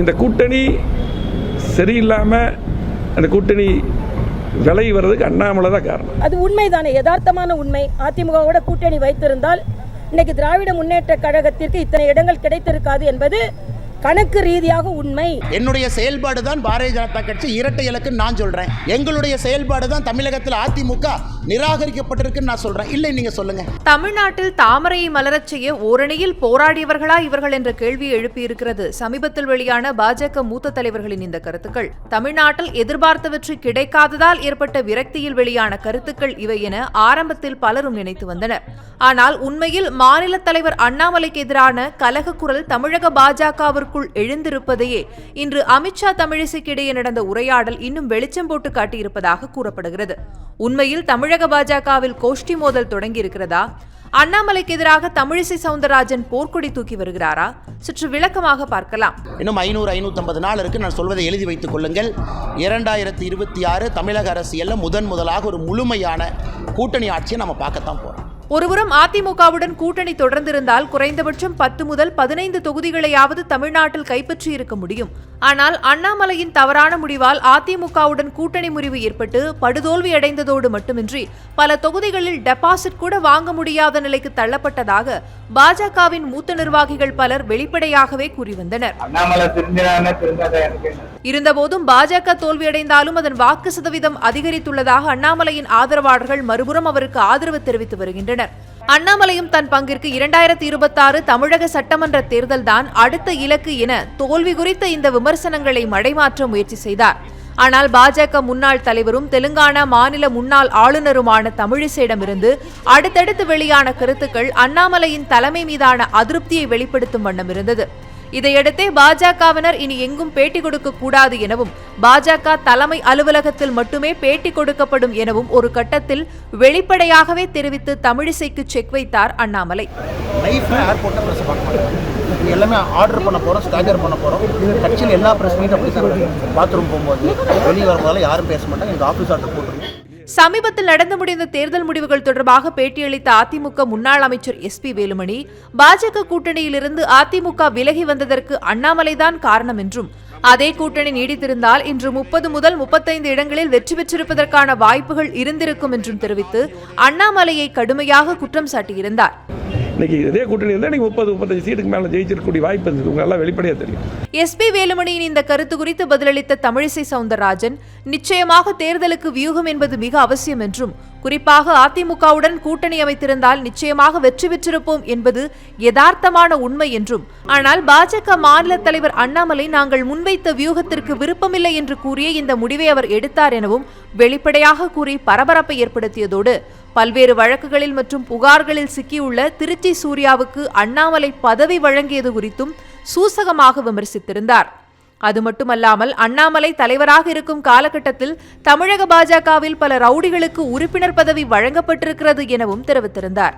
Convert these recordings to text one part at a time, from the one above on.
இந்த கூட்டணி சரியில்லாமல் அந்த கூட்டணி விலகி வர்றதுக்கு அண்ணாமலை தான் காரணம். அது உண்மைதானே? யதார்த்தமான உண்மை. அதிமுகவோட கூட்டணி வைத்திருந்தால் இன்னைக்கு திராவிட முன்னேற்ற கழகத்திற்கு இத்தனை இடங்கள் கிடைத்திருக்காது என்பது கணக்கு ரீதியாக உண்மை. என்னுடைய செயல்பாடு தான் பாரதிய ஜனதா கட்சி இரட்டை இலக்குன்னு நான் சொல்றேன். எங்களுடைய செயல்பாடு தான் தமிழகத்தில் அதிமுக நிராகரிக்கப்பட்டிருக்குன்னு நான் சொல்றேன். இல்லை நீங்க சொல்லுங்க. தமிழ்நாட்டில் தாமரையை மலரச் செய்ய ஓரணியில் போராடியவர்களா இவர்கள் என்ற கேள்வியை எழுப்பியிருக்கிறது. சமீபத்தில் வெளியான பாஜக மூத்த தலைவர்களின் இந்த கருத்துக்கள். தமிழ்நாட்டில் எதிர்பார்த்த வெற்றி கிடைக்காததால் ஏற்பட்ட விரக்தியில் வெளியான கருத்துக்கள் இவை என ஆரம்பத்தில் பலரும் நினைத்து வந்தனர். ஆனால் உண்மையில் மாநில தலைவர் அண்ணாமலைக்கு எதிரான கலக குரல் தமிழக பாஜகவிற்குள் எழுந்திருப்பதையே இன்று அமித்ஷா தமிழிசைக்கிடையே நடந்த உரையாடல் இன்னும் வெளிச்சம் போட்டு காட்டியிருப்பதாக கூறப்படுகிறது. உண்மையில் தமிழக பாஜகவில் கோஷ்டி மோதல் தொடங்கியிருக்கிறதா? அண்ணாமலைக்கு எதிராக தமிழிசை சவுந்தரராஜன் போர்க்கொடி தூக்கி வருகிறாரா? சற்று விளக்கமாக பார்க்கலாம். இன்னும் ஐநூறு ஐநூற்றம்பது நாள் இருக்கு. நான் சொல்வதை எழுதி வைத்துக் கொள்ளுங்கள். இரண்டாயிரத்தி இருபத்தி ஆறு தமிழக அரசியலில் முதன் முதலாக ஒரு முழுமையான கூட்டணி ஆட்சியை நம்ம பார்க்கத்தான் போறோம். ஒருபுறம் அதிமுகவுடன் கூட்டணி தொடர்ந்திருந்தால் குறைந்தபட்சம் பத்து முதல் பதினைந்து தொகுதிகளையாவது தமிழ்நாட்டில் கைப்பற்றி இருக்க முடியும். ஆனால் அண்ணாமலையின் தவறான முடிவால் அதிமுகவுடன் கூட்டணி முறிவு ஏற்பட்டு படுதோல்வி அடைந்ததோடு மட்டுமின்றி பல தொகுதிகளில் டெபாசிட் கூட வாங்க முடியாத நிலைக்கு தள்ளப்பட்டதாக பாஜகவின் மூத்த நிர்வாகிகள் பலர் வெளிப்படையாகவே கூறி வந்தனர். இருந்தபோதும் பாஜக தோல்வியடைந்தாலும் அதன் வாக்கு சதவீதம் அதிகரித்துள்ளதாக அண்ணாமலையின் ஆதரவாளர்கள் மறுபுறம் அவருக்கு ஆதரவு தெரிவித்து வருகின்றனர். அண்ணாமலையும் தன் பங்கிற்கு இரண்டாயிரத்தி இருபத்தாறு தமிழக சட்டமன்ற தேர்தல்தான் அடுத்த இலக்கு என தோல்வி குறித்த இந்த விமர்சனங்களை மடைமாற்ற முயற்சி செய்தார். ஆனால் பாஜக முன்னாள் தலைவரும் தெலுங்கானா மாநில முன்னாள் ஆளுநருமான தமிழிசையிடமிருந்து அடுத்தடுத்து வெளியான கருத்துக்கள் அண்ணாமலையின் தலைமை மீதான அதிருப்தியை வெளிப்படுத்தும் வண்ணம் இருந்தது. இதையடுத்தே பாஜகவினர் இனி எங்கும் பேட்டி கொடுக்க கூடாது எனவும் பாஜக தலைமை அலுவலகத்தில் மட்டுமே பேட்டி கொடுக்கப்படும் எனவும் ஒரு கட்டத்தில் வெளிப்படையாகவே தெரிவித்து தமிழிசைக்கு செக் வைத்தார் அண்ணாமலை. எல்லாமே ஆர்டர் பண்ண போகிறோம் ஸ்டாஜர் பண்ண போகிறோம் கட்சியில் எல்லா பிரச்சனையும் அப்படி தான் பாத்ரூம் போகும்போது வெளியே வரும்போதெல்லாம் யாரும் பேச மாட்டாங்க. எனக்கு ஆஃபீஸ் ஆர்டர் போட்டுருங்க சமீபத்தில் நடந்து முடிந்த தேர்தல் முடிவுகள் தொடர்பாக பேட்டியளித்த அதிமுக முன்னாள் அமைச்சர் எஸ் பி வேலுமணி பாஜக கூட்டணியிலிருந்து அதிமுக விலகி வந்ததற்கு அண்ணாமலைதான் காரணம் என்றும் அதே கூட்டணி நீடித்திருந்தால் இன்று முப்பது முதல் முப்பத்தைந்து இடங்களில் வெற்றி பெற்றிருப்பதற்கான வாய்ப்புகள் இருந்திருக்கும் என்றும் தெரிவித்து அண்ணாமலையை கடுமையாக குற்றம் சாட்டியிருந்தார். இன்னைக்கு இதே கூட்டணி இருந்தால் இன்னைக்கு முப்பது முப்பத்தஞ்சு சீட்டுக்கு மேலே ஜெயிச்சிருக்கக்கூடிய வாய்ப்பு இருந்தது. உங்க எல்லாம் வெளிப்படையாக தெரியும். எஸ்பி வேலுமணியின் இந்த கருத்து குறித்து பதிலளித்த தமிழிசை சவுந்தரராஜன் நிச்சயமாக தேர்தலுக்கு வியூகம் என்பது மிக அவசியம் என்றும் குறிப்பாக அதிமுகவுடன் கூட்டணி அமைத்திருந்தால் நிச்சயமாக வெற்றி பெற்றிருப்போம் என்பது யதார்த்தமான உண்மை என்றும் ஆனால் பாஜக மாநில தலைவர் அண்ணாமலை நாங்கள் முன்வைத்த வியூகத்திற்கு விருப்பமில்லை என்று கூறிய இந்த முடிவை அவர் எடுத்தார் எனவும் வெளிப்படையாக கூறி பரபரப்பை ஏற்படுத்தியதோடு பல்வேறு வழக்குகளில் மற்றும் புகார்களில் சிக்கியுள்ள திருச்சி சூர்யாவுக்கு அண்ணாமலை பதவி வழங்கியது குறித்தும் சூசகமாக விமர்சித்திருந்தார். அது மட்டுமல்லாமல் அண்ணாமலை தலைவராக இருக்கும் காலகட்டத்தில் தமிழக பாஜகவில் பல ரவுடிகளுக்கு உறுப்பினர் பதவி வழங்கப்பட்டிருக்கிறது எனவும் தெரிவித்திருந்தார்.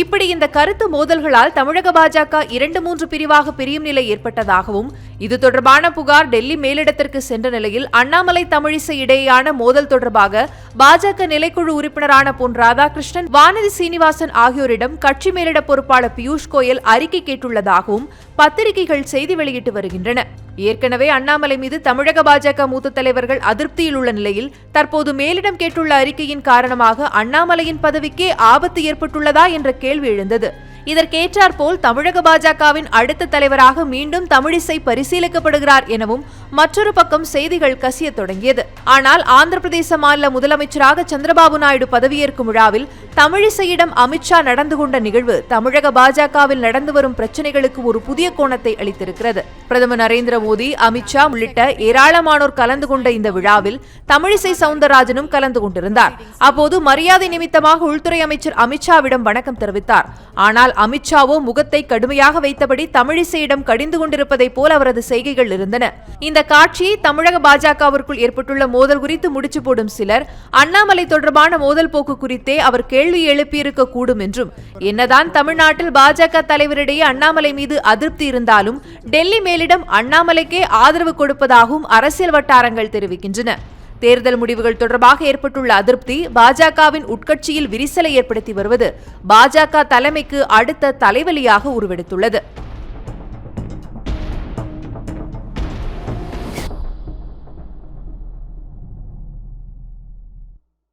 இப்படி இந்த கருத்து மோதல்களால் தமிழக பாஜக இரண்டு மூன்று பிரிவாக பிரியும் நிலை ஏற்பட்டதாகவும் இது தொடர்பான புகார் டெல்லி மேலிடத்திற்கு சென்ற நிலையில் அண்ணாமலை தமிழிசை இடையேயான மோதல் தொடர்பாக பாஜக நிலைக்குழு உறுப்பினரான பொன் ராதாகிருஷ்ணன் வானதி சீனிவாசன் ஆகியோரிடம் கட்சி மேலிட பொறுப்பாளர் பியூஷ் கோயல் அறிக்கை கேட்டுள்ளதாகவும் பத்திரிகைகள் செய்தி வெளியிட்டு வருகின்றன. ஏற்கனவே அண்ணாமலை மீது தமிழக பாஜக மூத்த தலைவர்கள் அதிருப்தியில் உள்ள நிலையில் தற்போது மேலிடம் கேட்டுள்ள அறிக்கையின் காரணமாக அண்ணாமலையின் பதவிக்கே ஆபத்து ஏற்பட்டுள்ளதா என்ற கேள்வி எழுந்தது. இதற்கேற்றாற்போல் தமிழக பாஜகவின் அடுத்த தலைவராக மீண்டும் தமிழிசை பரிசீலிக்கப்படுகிறார் எனவும் மற்றொரு பக்கம் செய்திகள் கசிய தொடங்கியது. ஆனால் ஆந்திர பிரதேச மாநில முதலமைச்சராக சந்திரபாபு நாயுடு பதவியேற்கும் விழாவில் தமிழிசையிடம் அமித்ஷா நடந்து கொண்ட நிகழ்வு தமிழக பாஜகவில் நடந்து வரும் பிரச்சனைகளுக்கு ஒரு புதிய கோணத்தை அளித்திருக்கிறது. பிரதமர் நரேந்திர மோடி அமித்ஷா உள்ளிட்ட ஏராளமானோர் கலந்து கொண்ட இந்த விழாவில் தமிழிசை சவுந்தரராஜனும் கலந்து கொண்டிருந்தார். அப்போது மரியாதை நிமித்தமாக உள்துறை அமைச்சர் அமித்ஷாவிடம் வணக்கம் தெரிவித்தார். ஆனால் அமித்ஷாவோ முகத்தை கடுமையாக வைத்தபடி தமிழிசையிடம் கடிந்து கொண்டிருப்பதைப் போல் அவரது செய்கைகள் இருந்தன. இந்த காட்சி தமிழக பாஜகவிற்குள் ஏற்பட்டுள்ள மோதல் குறித்து முடிச்சு போடும் சிலர் அண்ணாமலை தொடர்பான மோதல் போக்கு குறித்தே அவர் கேள்வி எழுப்பியிருக்க கூடும் என்றும் என்னதான் தமிழ்நாட்டில் பாஜக தலைவரிடையே அண்ணாமலை மீது அதிருப்தி இருந்தாலும் டெல்லி மேலிடம் அண்ணாமலைக்கே ஆதரவு கொடுப்பதாகவும் அரசியல் வட்டாரங்கள் தெரிவிக்கின்றன. தேர்தல் முடிவுகள் தொடர்பாக ஏற்பட்டுள்ள அதிருப்தி பாஜகவின் உட்கட்சியில் விரிசலை ஏற்படுத்தி வருவது பாஜக தலைமைக்கு அடுத்த தலைவலியாக உருவெடுத்துள்ளது.